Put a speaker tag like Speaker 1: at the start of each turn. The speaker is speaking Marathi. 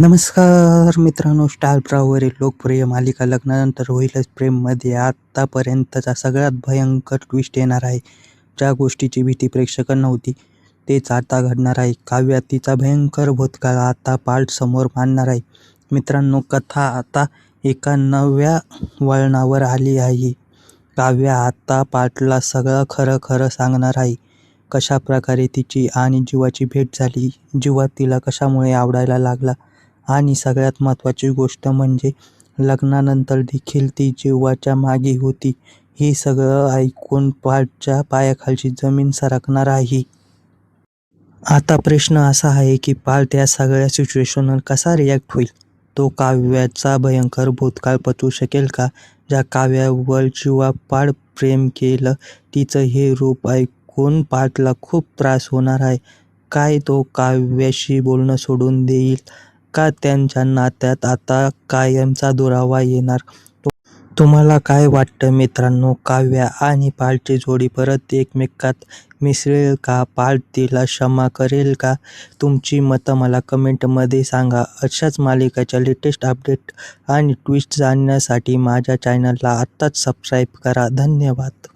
Speaker 1: नमस्कार मित्रांनो स्टारप्रावरील लोकप्रिय मालिका लग्नानंतर होईलच प्रेममध्ये. आत्तापर्यंतचा सगळ्यात भयंकर ट्विस्ट येणार आहे. ज्या गोष्टीची भीती प्रेक्षकांना होती तेच आता घडणार आहे. काव्या तिचा भयंकर भूतकाळ आता पार्ट समोर मांडणार आहे. मित्रांनो कथा आता एका नव्या वळणावर आली आहे. काव्या आता पार्टला सगळं खरं खरं सांगणार आहे. कशा प्रकारे तिची आणि जीवाची भेट झाली जीवा तिला कशामुळे आवडायला लागला आणि सगळ्यात महत्त्वाची गोष्ट म्हणजे लग्नानंतर देखील ती जीवाच्या मागे होती. हे सगळं ऐकून पार्टच्या पायाखालची जमीन सरकणार आहे. आता प्रश्न असा आहे की पार्ट या सगळ्या सिच्युएशनवर कसा रिॲक्ट होईल? तो काव्याचा भयंकर भूतकाळ पचवू शकेल का? ज्या काव्यावर जीवा पाड प्रेम केलं तिचं हे रूप ऐकून पार्टला खूप त्रास होणार आहे. काय तो काव्याशी बोलणं सोडून देईल? का त्यांच्या नात्यात आता कायमचा दुरावा येणार? तुम्हाला काय वाटतं मित्रांनो? काव्या आणि पालची जोडी परत एकमेकात मिसळेल का? पाल तिला क्षमा करेल का? तुमची मतं मला कमेंटमध्ये सांगा. अशाच मालिकाच्या लेटेस्ट अपडेट आणि ट्विस्ट जाणण्यासाठी माझ्या चॅनलला आत्ताच सबस्क्राईब करा. धन्यवाद.